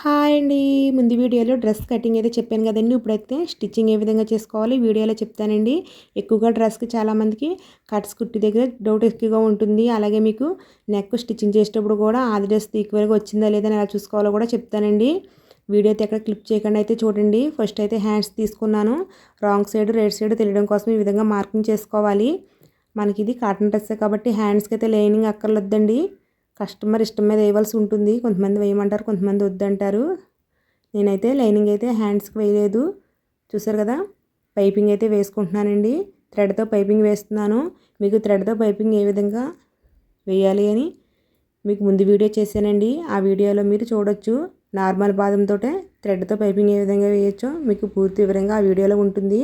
Hi అండి. ముందు వీడియోలో డ్రెస్ కటింగ్ అయితే చెప్పాను కదండి. ఇప్పుడైతే స్టిచ్చింగ్ ఏ విధంగా చేసుకోవాలి వీడియోలో చెప్తానండి. ఎక్కువగా డ్రెస్కి చాలామందికి కట్స్ కుట్టి దగ్గర డౌట్ ఎక్కువగా ఉంటుంది. అలాగే మీకు నెక్ స్టిచ్చింగ్ చేసేటప్పుడు కూడా ఆది డ్రెస్ ఈక్వల్గా వచ్చిందా లేదా ఎలా చూసుకోవాలో కూడా చెప్తానండి. వీడియో అయితే ఎక్కడ క్లిప్ చేయకుండా అయితే చూడండి. ఫస్ట్ అయితే హ్యాండ్స్ తీసుకున్నాను. రాంగ్ సైడ్ రైట్ సైడ్ తెలియడం కోసం ఈ విధంగా మార్కింగ్ చేసుకోవాలి. మనకి ఇది కాటన్ డ్రెస్సే కాబట్టి హ్యాండ్స్కి అయితే లైనింగ్ అక్కర్లేదండి. కస్టమర్ ఇష్టం మీద వేయవలసి ఉంటుంది. కొంతమంది వేయమంటారు కొంతమంది వద్దంటారు. నేనైతే లైనింగ్ అయితే హ్యాండ్స్కి వేయలేదు. చూసారు కదా? పైపింగ్ అయితే వేసుకుంటున్నానండి. థ్రెడ్తో పైపింగ్ వేస్తున్నాను. మీకు థ్రెడ్తో పైపింగ్ ఏ విధంగా వేయాలి అని మీకు ముందు వీడియో చేశానండి. ఆ వీడియోలో మీరు చూడొచ్చు. నార్మల్ బాదంతో థ్రెడ్తో పైపింగ్ ఏ విధంగా వేయచ్చో మీకు పూర్తి వివరంగా ఆ వీడియోలో ఉంటుంది.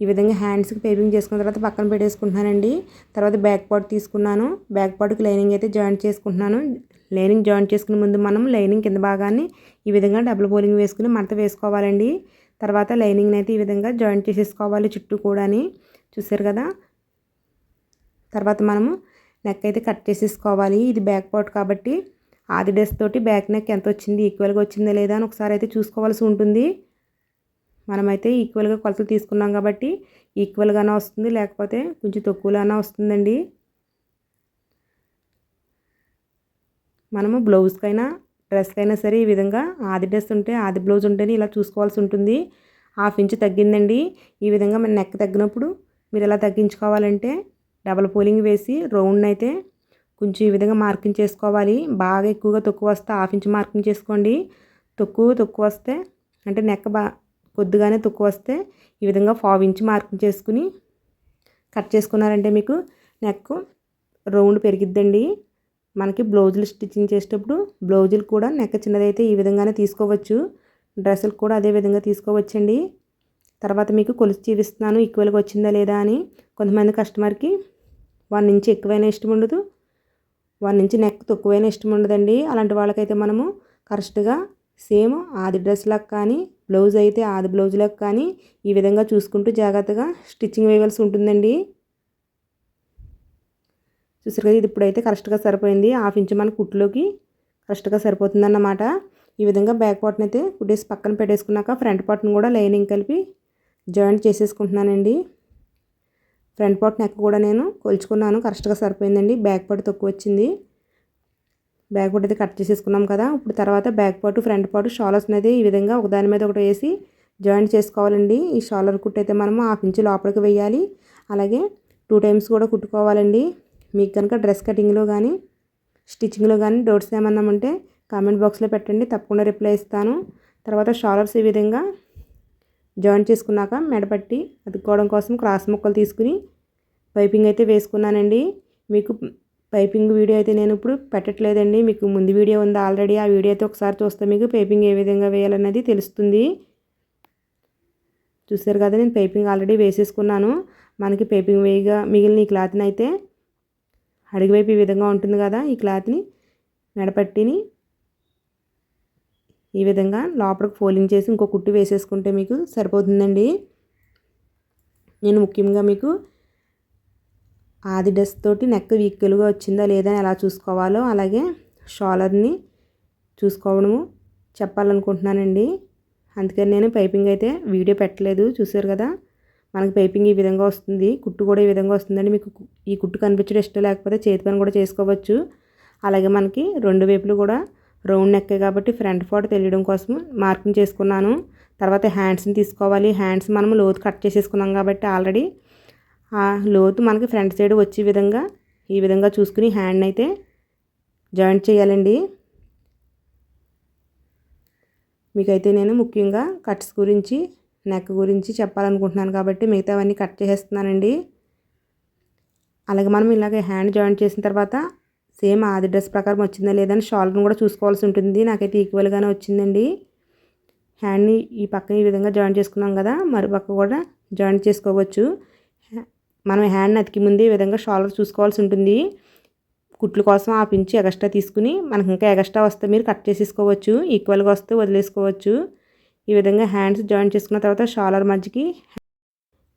ఈ విధంగా హ్యాండ్స్కి పేపింగ్ చేసుకున్న తర్వాత పక్కన పెట్టేసుకుంటున్నానండి. తర్వాత బ్యాక్ పార్ట్ తీసుకున్నాను. బ్యాక్ పార్ట్కి లైనింగ్ అయితే జాయింట్ చేసుకుంటున్నాను. లైనింగ్ జాయింట్ చేసుకునే ముందు మనం లైనింగ్ కింద భాగాన్ని ఈ విధంగా డబుల్ పోలింగ్ వేసుకుని మడత వేసుకోవాలండి. తర్వాత లైనింగ్ని అయితే ఈ విధంగా జాయింట్ చేసేసుకోవాలి చుట్టూ కూడాని. చూసారు కదా? తర్వాత మనము నెక్ అయితే కట్ చేసేసుకోవాలి. ఇది బ్యాక్ పార్ట్ కాబట్టి ఆది డ్రెస్ తోటి బ్యాక్ నెక్ ఎంత వచ్చింది ఈక్వల్గా వచ్చిందా లేదా అని ఒకసారి అయితే చూసుకోవాల్సి ఉంటుంది. మనమైతే ఈక్వల్గా కొలతలు తీసుకున్నాం కాబట్టి ఈక్వల్గానే వస్తుంది లేకపోతే కొంచెం తక్కువలోనే వస్తుందండి. మనము బ్లౌజ్కైనా డ్రెస్కైనా సరే ఈ విధంగా ఆది డ్రెస్ ఉంటే ఆది బ్లౌజ్ ఉంటేనే ఇలా చూసుకోవాల్సి ఉంటుంది. హాఫ్ ఇంచ్ తగ్గిందండి. ఈ విధంగా మన నెక్ తగ్గినప్పుడు మీరు ఎలా తగ్గించుకోవాలంటే డబల్ పోలింగ్ వేసి రౌండ్ అయితే కొంచెం ఈ విధంగా మార్కింగ్ చేసుకోవాలి. బాగా ఎక్కువగా తక్కువ వస్తే హాఫ్ ఇంచ్ మార్కింగ్ చేసుకోండి. తక్కువ తక్కువ వస్తే అంటే నెక్ బా కొద్దిగానే తుక్కు వస్తే ఈ విధంగా ఫావ్ ఇంచ్ మార్కింగ్ చేసుకుని కట్ చేసుకున్నారంటే మీకు నెక్ రౌండ్ పెరిగిద్దండి. మనకి బ్లౌజులు స్టిచ్చింగ్ చేసేటప్పుడు బ్లౌజులు కూడా నెక్ చిన్నదైతే ఈ విధంగానే తీసుకోవచ్చు. డ్రెస్సులు కూడా అదే విధంగా తీసుకోవచ్చండి. తర్వాత మీకు కొలిసి చూపిస్తున్నాను ఈక్వల్గా వచ్చిందా లేదా అని. కొంతమంది కస్టమర్కి వన్ ఇంచ్ ఎక్కువైనా ఇష్టం ఉండదు వన్ ఇంచ్ నెక్ తక్కువైనా ఇష్టం ఉండదండి. అలాంటి వాళ్ళకైతే మనము కరెక్ట్గా సేమ్ ఆది డ్రెస్లకు కానీ బ్లౌజ్ అయితే ఆది బ్లౌజ్లకు కానీ ఈ విధంగా చూసుకుంటూ జాగ్రత్తగా స్టిచ్చింగ్ వేయవలసి ఉంటుందండి. చూసారు కదా ఇది ఇప్పుడైతే కరెక్ట్గా సరిపోయింది. హాఫ్ ఇంచ్ మన కుట్లోకి కరెక్ట్గా సరిపోతుందన్నమాట. ఈ విధంగా బ్యాక్ పార్ట్ని అయితే కుట్టేసి పక్కన పెట్టేసుకున్నాక ఫ్రంట్ పార్ట్ని కూడా లైనింగ్ కలిపి జాయింట్ చేసేసుకుంటున్నానండి. ఫ్రంట్ పార్ట్ నెక్ కూడా నేను కొలుచుకున్నాను. కరెక్ట్గా సరిపోయిందండి. బ్యాక్ పార్ట్ తక్కువ వచ్చింది. బ్యాక్ పార్ట్ అయితే కట్ చేసేసుకున్నాం కదా. ఇప్పుడు తర్వాత back part front part shoulders అనేది ఈ విధంగా ఒకదాని మీద ఒకటి వేసి జాయింట్ చేసుకోవాలండి. ఈ షాలర్ కుట్టు అయితే మనం హాఫ్ ఇంచు లోపలికి వేయాలి. అలాగే టూ టైమ్స్ కూడా కుట్టుకోవాలండి. మీకు కనుక డ్రెస్ కటింగ్లో కానీ స్టిచ్చింగ్లో కానీ డౌట్స్ ఏమన్నా ఉంటే కామెంట్ బాక్స్లో పెట్టండి. తప్పకుండా రిప్లై ఇస్తాను. తర్వాత షాలర్స్ ఈ విధంగా జాయింట్ చేసుకున్నాక మెడపట్టి అతుక్కోవడం కోసం క్రాస్ ముక్కలు తీసుకుని పైపింగ్ అయితే వేసుకున్నానండి. మీకు పైపింగ్ వీడియో అయితే నేను ఇప్పుడు పెట్టట్లేదండి. మీకు ముందు వీడియో ఉంది ఆల్రెడీ? ఆ వీడియో అయితే ఒకసారి చూస్తే మీకు పైపింగ్ ఏ విధంగా వేయాలన్నది తెలుస్తుంది. చూసారు కదా నేను పైపింగ్ ఆల్రెడీ వేసేసుకున్నాను. మనకి పైపింగ్ వేయగా మిగిలిన ఈ క్లాత్ని అయితే అడిగివైపు ఈ విధంగా ఉంటుంది కదా ఈ క్లాత్ని మెడపట్టిని ఈ విధంగా లోపలికి ఫోల్డింగ్ చేసి ఇంకో కుట్టు వేసేసుకుంటే మీకు సరిపోతుందండి. నేను ముఖ్యంగా మీకు ఆది డ్రెస్ తోటి నెక్ వీక్లుగా వచ్చిందా లేదా ఎలా చూసుకోవాలో అలాగే షాలర్ని చూసుకోవడము చెప్పాలనుకుంటున్నానండి. అందుకని నేను పైపింగ్ అయితే వీడియో పెట్టలేదు చూసారు కదా? మనకి పైపింగ్ ఈ విధంగా వస్తుంది కుట్టు కూడా ఈ విధంగా వస్తుందండి. మీకు ఈ కుట్టు కనిపించడం ఇష్టం లేకపోతే చేతి పని కూడా చేసుకోవచ్చు. అలాగే మనకి రెండు వైపులు కూడా రౌండ్ నెక్ కాబట్టి ఫ్రంట్ ఫోటో తెలియడం కోసం మార్కింగ్ చేసుకున్నాను. తర్వాత హ్యాండ్స్ని తీసుకోవాలి. హ్యాండ్స్ మనం లోతు కట్ చేసేసుకున్నాం కాబట్టి ఆల్రెడీ ఆ లోతు మనకి ఫ్రంట్ సైడ్ వచ్చే విధంగా ఈ విధంగా చూసుకుని హ్యాండ్ అయితే జాయింట్ చేయాలండి. మీకైతే నేను ముఖ్యంగా కట్స్ గురించి నెక్ గురించి చెప్పాలనుకుంటున్నాను కాబట్టి మిగతావన్నీ కట్ చేసేస్తున్నానండి. అలాగే మనం ఇలాగే హ్యాండ్ జాయింట్ చేసిన తర్వాత సేమ్ ఆది డ్రెస్ ప్రకారం వచ్చిందా లేదని షాల్ని కూడా చూసుకోవాల్సి ఉంటుంది. నాకైతే ఈక్వల్గానే వచ్చిందండి. హ్యాండ్ని ఈ పక్కన ఈ విధంగా జాయింట్ చేసుకున్నాం కదా మరో పక్క కూడా జాయింట్ చేసుకోవచ్చు. మనం హ్యాండ్ అతికి ముందు ఈ విధంగా షాలర్ చూసుకోవాల్సి ఉంటుంది. కుట్లు కోసం ఆ పించి ఎగస్ట్రా తీసుకుని మనకి ఇంకా ఎగస్ట్రా వస్తే మీరు కట్ చేసేసుకోవచ్చు ఈక్వల్గా వస్తే వదిలేసుకోవచ్చు. ఈ విధంగా హ్యాండ్స్ జాయిన్ చేసుకున్న తర్వాత షాలర్ మధ్యకి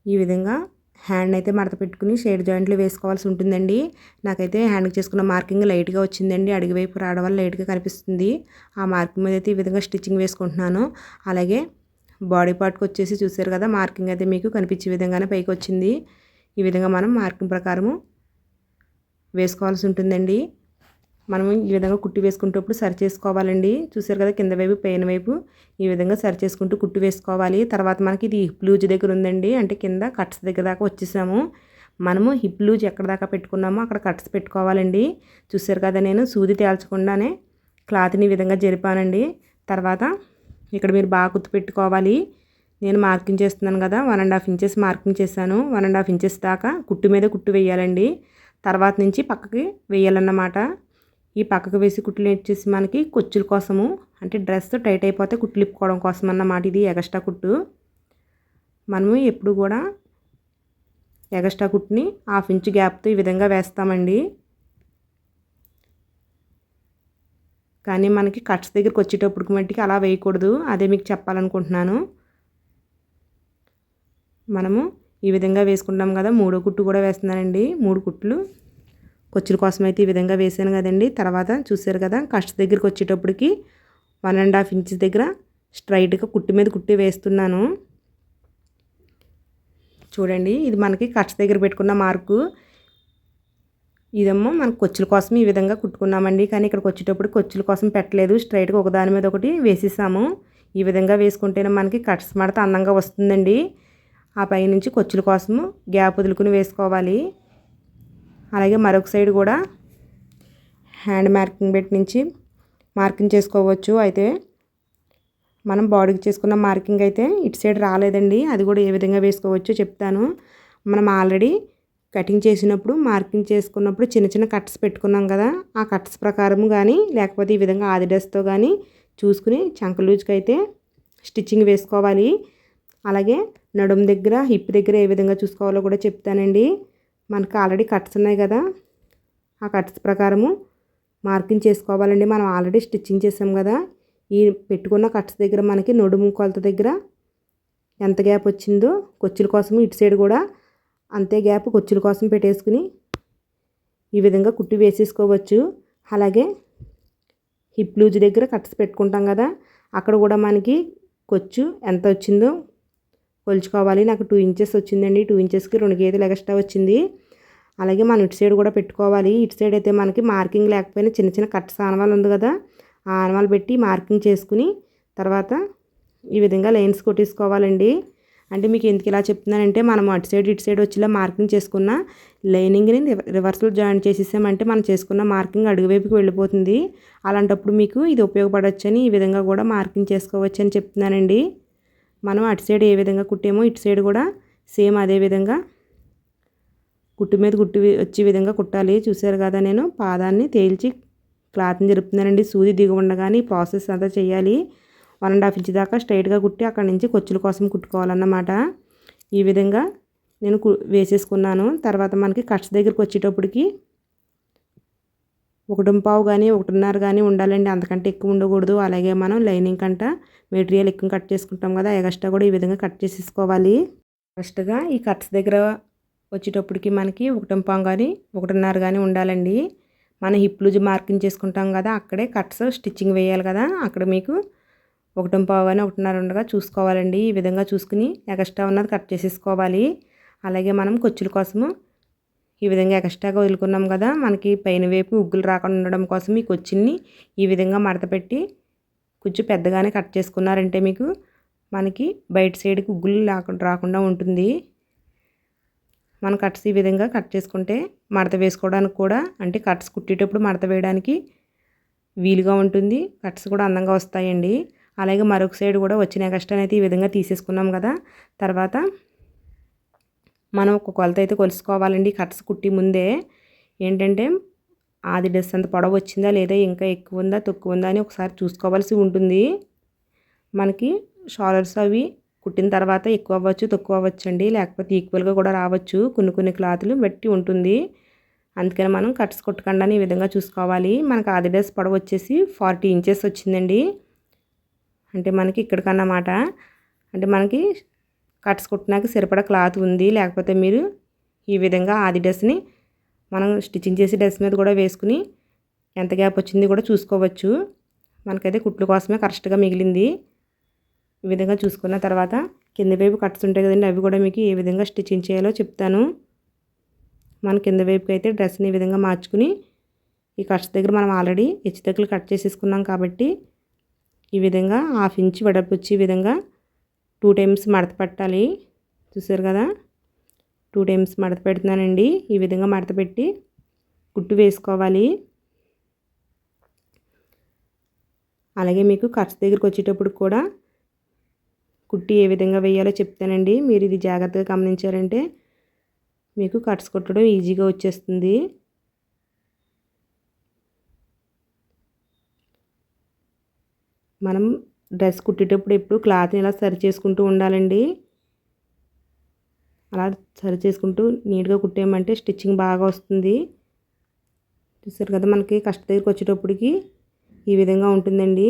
ఈ విధంగా హ్యాండ్ అయితే మడత పెట్టుకుని షేడ్ జాయింట్లు వేసుకోవాల్సి ఉంటుందండి. నాకైతే హ్యాండ్కి చేసుకున్న మార్కింగ్ లైట్గా వచ్చిందండి. అడుగు వైపు రావడం వల్ల లైట్గా కనిపిస్తుంది. ఆ మార్కింగ్ మీద అయితే ఈ విధంగా స్టిచ్చింగ్ వేసుకుంటున్నాను. అలాగే బాడీ పార్ట్కి వచ్చేసి చూసారు కదా మార్కింగ్ అయితే మీకు కనిపించే విధంగానే పైకి వచ్చింది. ఈ విధంగా మనం మార్కింగ్ ప్రకారము వేసుకోవాల్సి ఉంటుందండి. మనం ఈ విధంగా కుట్టి వేసుకుంటప్పుడు సరి చేసుకోవాలండి. చూసారు కదా కింద వైపు పైన వైపు ఈ విధంగా సరి చేసుకుంటూ కుట్టి వేసుకోవాలి. తర్వాత మనకి ఇది హిప్ లూజ్ దగ్గర ఉందండి. అంటే కింద కట్స్ దగ్గర దాకా వచ్చేసాము మనము హిప్ లూజ్ ఎక్కడ దాకా పెట్టుకున్నామో అక్కడ కట్స్ పెట్టుకోవాలండి. చూసారు కదా నేను సూది తేల్చకుండానే క్లాత్ని ఈ విధంగా జరిపానండి. తర్వాత ఇక్కడ మీరు బాగా గుర్తు పెట్టుకోవాలి నేను మార్కింగ్ చేస్తున్నాను కదా one and half inches marking చేశాను. వన్ అండ్ హాఫ్ ఇంచెస్ దాకా కుట్టు మీద కుట్టు వేయాలండి. తర్వాత నుంచి పక్కకి వేయాలన్నమాట. ఈ పక్కకు వేసి కుట్లు వచ్చేసి మనకి కొచ్చుల కోసము అంటే డ్రెస్ టైట్ అయిపోతే కుట్లు ఇప్పుకోవడం కోసం అన్నమాట ఇది ఎగస్ట్రా కుట్టు. మనము ఎప్పుడు కూడా ఎగస్ట్రా కుట్టుని హాఫ్ ఇంచ్ గ్యాప్తో ఈ విధంగా వేస్తామండి. కానీ మనకి కట్స్ దగ్గరికి వచ్చేటప్పటికి మట్టికి అలా వేయకూడదు. అదే మీకు చెప్పాలనుకుంటున్నాను. మనము ఈ విధంగా వేసుకుంటాం కదా. మూడో కుట్టు కూడా వేస్తున్నానండి. మూడు కుట్లు. కొచ్చుల కోసం అయితే ఈ విధంగా వేసాను కదండి. తర్వాత చూసారు కదా కష్ట దగ్గరికి వచ్చేటప్పటికి వన్ అండ్ హాఫ్ ఇంచెస్ దగ్గర స్ట్రైట్గా కుట్టు మీద కుట్టి వేస్తున్నాను. చూడండి ఇది మనకి కష్ట దగ్గర పెట్టుకున్న మార్కు. ఇదేమో మనం కొచ్చుల కోసం ఈ విధంగా కుట్టుకున్నామండి. కానీ ఇక్కడికి వచ్చేటప్పుడు కొచ్చుల కోసం పెట్టలేదు. స్ట్రైట్గా ఒకదాని మీద ఒకటి వేసేసాము. ఈ విధంగా వేసుకుంటేనే మనకి కట్స్ మడత అందంగా వస్తుందండి. ఆ పైనుంచి కొచ్చుల కోసము గ్యాప్ వదులుకుని వేసుకోవాలి. అలాగే మరొక సైడ్ కూడా హ్యాండ్ మార్కింగ్ పెట్టి నుంచి మార్కింగ్ చేసుకోవచ్చు. అయితే మనం బాడీకి చేసుకున్న మార్కింగ్ అయితే ఇటు సైడ్ రాలేదండి. అది కూడా ఏ విధంగా వేసుకోవచ్చో చెప్తాను. మనం ఆల్రెడీ కటింగ్ చేసినప్పుడు మార్కింగ్ చేసుకున్నప్పుడు చిన్న చిన్న కట్స్ పెట్టుకున్నాం కదా ఆ కట్స్ ప్రకారం కానీ లేకపోతే ఈ విధంగా ఆదిడస్తో కానీ చూసుకుని చంకలూజ్కి అయితే స్టిచ్చింగ్ వేసుకోవాలి. అలాగే నడుము దగ్గర హిప్ దగ్గర ఏ విధంగా చూసుకోవాలో కూడా చెప్తానండి. మనకు ఆల్రెడీ కట్స్ ఉన్నాయి కదా ఆ కట్స్ ప్రకారము మార్కింగ్ చేసుకోవాలండి. మనం ఆల్రెడీ స్టిచ్చింగ్ చేసాం కదా ఈ పెట్టుకున్న కట్స్ దగ్గర మనకి నడుము కొలత దగ్గర ఎంత గ్యాప్ వచ్చిందో కొచ్చుల కోసం ఇటు సైడ్ కూడా అంతే గ్యాప్ కొచ్చుల కోసం పెట్టేసుకుని ఈ విధంగా కుట్టి వేసేసుకోవచ్చు. అలాగే హిప్ లూజ్ దగ్గర కట్స్ పెట్టుకుంటాం కదా అక్కడ కూడా మనకి కొచ్చు ఎంత వచ్చిందో కొలుచుకోవాలి. నాకు టూ ఇంచెస్ వచ్చిందండి. టూ ఇంచెస్కి రెండు గీతలు ఎక్స్ట్రా వచ్చింది. అలాగే మనం ఇటు సైడ్ కూడా పెట్టుకోవాలి. ఇటు సైడ్ అయితే మనకి మార్కింగ్ లేకపోయినా చిన్న చిన్న కట్స్ ఆనవాలు ఉంది కదా ఆ ఆనవాలు పెట్టి మార్కింగ్ చేసుకుని తర్వాత ఈ విధంగా లైన్స్ కొట్టేసుకోవాలండి. అంటే మీకు ఎందుకు ఇలా చెప్తున్నానంటే మనం అటు సైడ్ ఇటు సైడ్ వచ్చేలా మార్కింగ్ చేసుకున్న లైనింగ్ని రివర్స్లో జాయిన్ చేసేసామంటే మనం చేసుకున్న మార్కింగ్ అడుగువైపుకి వెళ్ళిపోతుంది. అలాంటప్పుడు మీకు ఇది ఉపయోగపడవచ్చని ఈ విధంగా కూడా మార్కింగ్ చేసుకోవచ్చు అని చెప్తున్నానండి. మనం అటు సైడ్ ఏ విధంగా కుట్టామో ఇటు సైడ్ కూడా సేమ్ అదే విధంగా కుట్టు మీద కుట్టి వచ్చే విధంగా కుట్టాలి. చూసారు కదా నేను? పాదాన్ని తేల్చి క్లాత్ని జరుపుతున్నానండి. సూది దిగు ఉండగానే ప్రాసెస్ అంతా చేయాలి. వన్ అండ్ హాఫ్ ఇంచ్ దాకా స్ట్రైట్గా కుట్టి అక్కడ నుంచి కొచ్చుల కోసం కుట్టుకోవాలన్నమాట. ఈ విధంగా నేను వేసేసుకున్నాను. తర్వాత మనకి కట్స్ దగ్గరికి వచ్చేటప్పటికి ఒకటి పావు కానీ ఒకటిన్నర కానీ ఉండాలండి. అంతకంటే ఎక్కువ ఉండకూడదు. అలాగే మనం లైనింగ్ కంట మెటీరియల్ ఎక్కువ కట్ చేసుకుంటాం కదా ఎగస్ట్రా కూడా ఈ విధంగా కట్ చేసేసుకోవాలి. ఫస్ట్గా ఈ కట్స్ దగ్గర వచ్చేటప్పటికి మనకి ఒకటి పావు కానీ ఒకటిన్నర కానీ ఉండాలండి. మనం హిప్లు మార్కింగ్ చేసుకుంటాం కదా అక్కడే కట్స్ స్టిచ్చింగ్ వేయాలి కదా. అక్కడ మీకు ఒకటి పావు కానీ ఒకటిన్నర ఉండగా చూసుకోవాలండి. ఈ విధంగా చూసుకుని ఎగస్ట్రా ఉన్నది కట్ చేసేసుకోవాలి. అలాగే మనం కొచ్చుల కోసము ఈ విధంగా ఎక్స్ట్రాగా వదులుకున్నాం కదా మనకి పైన వైపు ఉగ్గులు రాకుండా ఉండడం కోసం ఈ కొచ్చిని ఈ విధంగా మడత పెట్టి కొంచెం పెద్దగానే కట్ చేసుకున్నారంటే మీకు మనకి బయట సైడ్కి ఉగ్గులు రాకుండా ఉంటుంది. మన కట్స్ ఈ విధంగా కట్ చేసుకుంటే మడత వేసుకోవడానికి కూడా అంటే కట్స్ కుట్టేటప్పుడు మడత వేయడానికి వీలుగా ఉంటుంది. కట్స్ కూడా అందంగా వస్తాయండి. అలాగే మరొక సైడ్ కూడా వచ్చిన కష్టం అయితే ఈ విధంగా తీసేసుకున్నాం కదా తర్వాత మనం ఒక కొలత అయితే కొలుసుకోవాలండి. కట్స్ కుట్టి ముందే ఏంటంటే ఆది డ్రెస్ అంత పొడవు వచ్చిందా లేదా ఇంకా ఎక్కువ ఉందా తక్కువ ఉందా అని ఒకసారి చూసుకోవాల్సి ఉంటుంది. మనకి షాలర్స్ అవి కుట్టిన తర్వాత ఎక్కువ అవ్వచ్చు తక్కువ అవ్వచ్చు అండి లేకపోతే ఈక్వల్గా కూడా రావచ్చు. కొన్ని కొన్ని క్లాతులు బట్టి ఉంటుంది. అందుకని మనం కట్స్ కొట్టకుండా ఈ విధంగా చూసుకోవాలి. మనకు ఆది డ్రెస్ పొడవు వచ్చేసి ఫార్టీ ఇంచెస్ వచ్చిందండి. అంటే మనకి ఇక్కడికన్నమాట. అంటే మనకి కట్స్ కుట్టినాక సరిపడా క్లాత్ ఉంది. లేకపోతే మీరు ఈ విధంగా ఆది డ్రెస్ని మనం స్టిచ్చింగ్ చేసే డ్రెస్ మీద కూడా వేసుకుని ఎంత గ్యాప్ వచ్చింది కూడా చూసుకోవచ్చు. మనకైతే కుట్లు కోసమే కరెక్ట్గా మిగిలింది. ఈ విధంగా చూసుకున్న తర్వాత కింద వైపు కట్స్ ఉంటాయి కదండి అవి కూడా మీకు ఏ విధంగా స్టిచ్చింగ్ చేయాలో చెప్తాను. మన కింద వైపుకి అయితే డ్రెస్ని ఈ విధంగా మార్చుకుని ఈ కట్స్ దగ్గర మనం ఆల్రెడీ హెచ్చు దగ్గర కట్ చేసేసుకున్నాం కాబట్టి ఈ విధంగా హాఫ్ ఇంచ్ వెడల్పు వచ్చి ఈ విధంగా టూ టైమ్స్ మడత పెట్టాలి. చూసారు కదా? టూ టైమ్స్ మడత పెడుతున్నానండి. ఈ విధంగా మడత పెట్టి కుట్టు వేసుకోవాలి. అలాగే మీకు ఖర్చు దగ్గరికి వచ్చేటప్పుడు కూడా కుట్టి ఏ విధంగా వేయాలో చెప్తానండి. మీరు ఇది జాగ్రత్తగా గమనించారంటే మీకు కట్స్ కుట్టడం ఈజీగా వచ్చేస్తుంది. మనం డ్రెస్ కుట్టేటప్పుడు ఎప్పుడు క్లాత్ని ఇలా సరి చేసుకుంటూ ఉండాలండి. అలా సరి చేసుకుంటూ నీట్గా కుట్టేయమంటే స్టిచ్చింగ్ బాగా వస్తుంది. చూసారు కదా మనకి కష్ట దగ్గరికి వచ్చేటప్పటికి ఈ విధంగా ఉంటుందండి.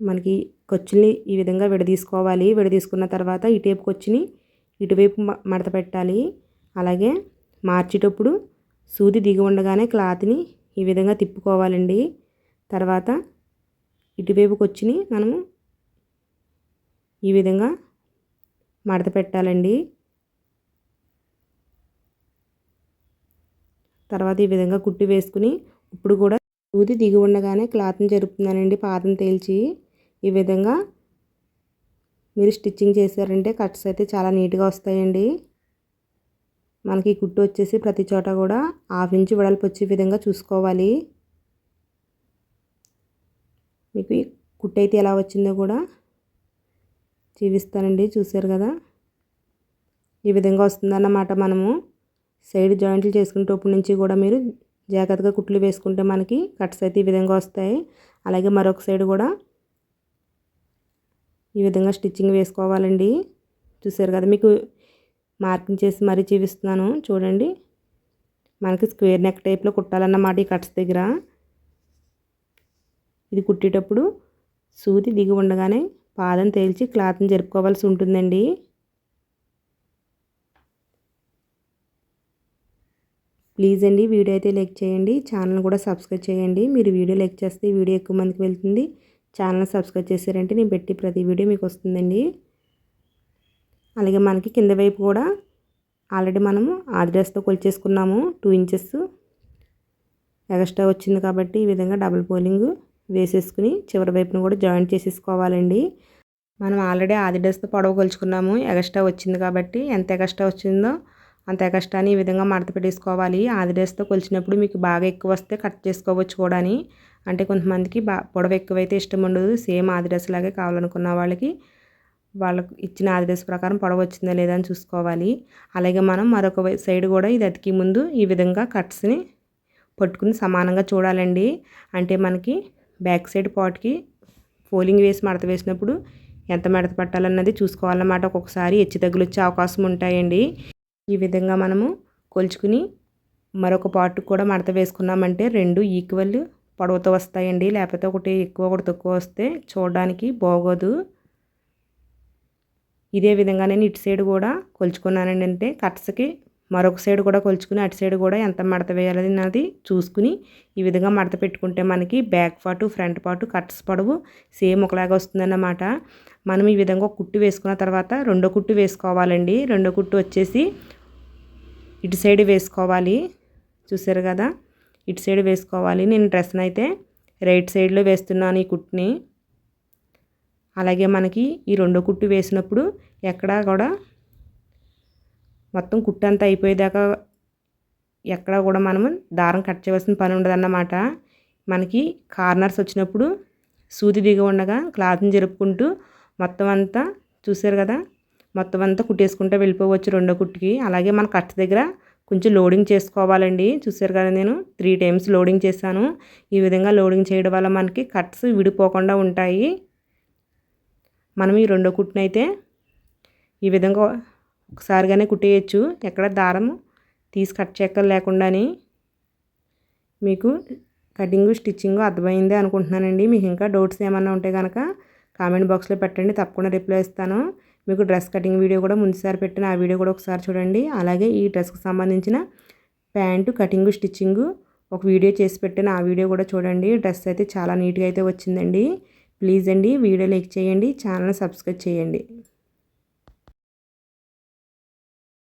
మనకి ఖర్చుల్ని ఈ విధంగా విడదీసుకోవాలి. విడదీసుకున్న తర్వాత ఇటువైపు ఖర్చుని ఇటువైపు మడత పెట్టాలి. అలాగే మార్చేటప్పుడు సూది దిగి ఉండగానే క్లాత్ని ఈ విధంగా తిప్పుకోవాలండి. తర్వాత ఇటువైపుకి వచ్చి మనము ఈ విధంగా మడత పెట్టాలండి. తర్వాత ఈ విధంగా కుట్టి వేసుకుని ఇప్పుడు కూడా సూది దిగి ఉండగానే క్లాత్ని జరుపుతున్నానండి పాదం తేల్చి. ఈ విధంగా మీరు స్టిచ్చింగ్ చేశారంటే కట్స్ అయితే చాలా నీట్గా వస్తాయండి. మనకి కుట్టు వచ్చేసి ప్రతి చోట కూడా హాఫ్ ఇంచ్ వెడల్పు వచ్చే విధంగా చూసుకోవాలి. మీకు కుట్టు అయితే ఎలా వచ్చిందో కూడా చూపిస్తానండి. చూసారు కదా? ఈ విధంగా వస్తుందన్నమాట మనము. సైడ్ జాయింట్లు చేసుకునేటప్పటి నుంచి కూడా మీరు జాగ్రత్తగా కుట్లు వేసుకుంటే మనకి కట్స్ అయితే ఈ విధంగా వస్తాయి. అలాగే మరొక సైడ్ కూడా ఈ విధంగా స్టిచ్చింగ్ వేసుకోవాలండి. చూసారు కదా? మీకు మార్కింగ్ చేసి మరీ చూపిస్తున్నాను. చూడండి. మనకి స్క్వేర్ నెక్ టైప్లో కుట్టాలన్నమాట ఈ కట్స్ దగ్గర. ఇది కుట్టేటప్పుడు సూది దిగి ఉండగానే పాదం తేల్చి క్లాత్ని జరుపుకోవాల్సి ఉంటుందండి. ప్లీజ్ అండి వీడియో అయితే లైక్ చేయండి. ఛానల్ కూడా సబ్స్క్రైబ్ చేయండి. మీరు వీడియో లైక్ చేస్తే వీడియో ఎక్కువ మందికి వెళ్తుంది. ఛానల్ సబ్స్క్రైబ్ చేశారంటే నేను పెట్టి ప్రతి వీడియో మీకు వస్తుందండి. అలాగే మనకి కింద వైపు కూడా ఆల్రెడీ మనము ఆది డ్రెస్తో కొలిచేసుకున్నాము. టూ ఇంచెస్ ఎక్స్ట్రా వచ్చింది కాబట్టి ఈ విధంగా డబుల్ పోలింగ్ వేసేసుకుని చివరి వైపును కూడా జాయింట్ చేసేసుకోవాలండి. మనం ఆల్రెడీ ఆది డ్రెస్తో పొడవు కొలుచుకున్నాము. ఎగస్ట్రా వచ్చింది కాబట్టి ఎంత ఎగస్ట్రా వచ్చిందో అంత ఎగస్ట్రాని ఈ విధంగా మడత పెట్టేసుకోవాలి. ఆది డ్రెస్తో కొలిచినప్పుడు మీకు బాగా ఎక్కువ వస్తే కట్ చేసుకోవచ్చు కూడా అంటే కొంతమందికి బా పొడవు ఎక్కువైతే ఇష్టం ఉండదు. సేమ్ ఆది డ్రెస్ లాగే కావాలనుకున్న వాళ్ళకి వాళ్ళకు ఇచ్చిన ఆదేశ ప్రకారం పొడవు వచ్చిందా లేదా అని చూసుకోవాలి. అలాగే మనం మరొక సైడ్ కూడా ఇది అతికి ముందు ఈ విధంగా కట్స్ని పట్టుకుని సమానంగా చూడాలండి. అంటే మనకి బ్యాక్ సైడ్ పాట్కి ఫోలింగ్ వేసి మడత వేసినప్పుడు ఎంత మడత పట్టాలన్నది చూసుకోవాలన్నమాట. ఒక్కొక్కసారి హెచ్చు తగ్గులు వచ్చే అవకాశం ఉంటాయండి. ఈ విధంగా మనము కొలుచుకుని మరొక పార్ట్కి కూడా మడత వేసుకున్నామంటే రెండు ఈక్వల్ పొడవుతో వస్తాయండి. లేకపోతే ఒకటి ఎక్కువ ఒకటి తక్కువ వస్తే చూడడానికి బాగోదు. ఇదే విధంగా నేను ఇటు సైడ్ కూడా కొలుచుకున్నానండి అంటే కట్స్కి మరొక సైడ్ కూడా కొలుచుకుని అటు సైడ్ కూడా ఎంత మడత వేయాలన్నది చూసుకుని ఈ విధంగా మడత పెట్టుకుంటే మనకి బ్యాక్ పాటు ఫ్రంట్ పాటు కట్స్ పొడవు సేమ్ ఒకలాగా వస్తుందన్నమాట. మనం ఈ విధంగా కుట్టు వేసుకున్న తర్వాత రెండో కుట్టు వేసుకోవాలండి. రెండో కుట్టు వచ్చేసి ఇటు సైడ్ వేసుకోవాలి. చూసారు కదా? ఇటు సైడ్ వేసుకోవాలి. నేను డ్రెస్ని అయితే రైట్ సైడ్లో వేస్తున్నాను ఈ కుట్టుని. అలాగే మనకి ఈ రెండో కుట్టు వేసినప్పుడు ఎక్కడా కూడా మొత్తం కుట్టు అంతా అయిపోయేదాకా ఎక్కడ కూడా మనము దారం కట్ చేయవలసిన పని ఉండదన్నమాట. మనకి కార్నర్స్ వచ్చినప్పుడు సూది దిగి ఉండగా క్లాత్ని జరుపుకుంటూ మొత్తం అంతా చూసారు కదా మొత్తం అంతా కుట్టేసుకుంటూ వెళ్ళిపోవచ్చు రెండో కుట్టుకి. అలాగే మన కట్ దగ్గర కొంచెం లోడింగ్ చేసుకోవాలండి. చూసారు కదా నేను త్రీ టైమ్స్ లోడింగ్ చేశాను. ఈ విధంగా లోడింగ్ చేయడం వల్ల మనకి కట్స్ విడిపోకుండా ఉంటాయి. మనం ఈ రెండో కుట్టునైతే ఈ విధంగా ఒకసారిగానే కుట్టేయచ్చు. ఎక్కడ దారం తీసి కట్ చెక్కలు లేకుండానే మీకు కటింగ్ స్టిచ్చింగ్ అర్థమైంది అనుకుంటున్నానండి. మీకు ఇంకా డౌట్స్ ఏమన్నా ఉంటే కనుక కామెంట్ బాక్స్లో పెట్టండి. తప్పకుండా రిప్లై ఇస్తాను. మీకు డ్రెస్ కటింగ్ వీడియో కూడా ముందుసారి పెట్టిన ఆ వీడియో కూడా ఒకసారి చూడండి. అలాగే ఈ డ్రెస్కి సంబంధించిన ప్యాంటు కటింగ్ స్టిచ్చింగ్ ఒక వీడియో చేసి పెట్టిన ఆ వీడియో కూడా చూడండి. డ్రెస్ అయితే చాలా నీట్గా అయితే వచ్చిందండి. ప్లీజ్ అండి వీడియో లైక్ చేయండి ఛానల్ సబ్స్క్రైబ్ చేయండి.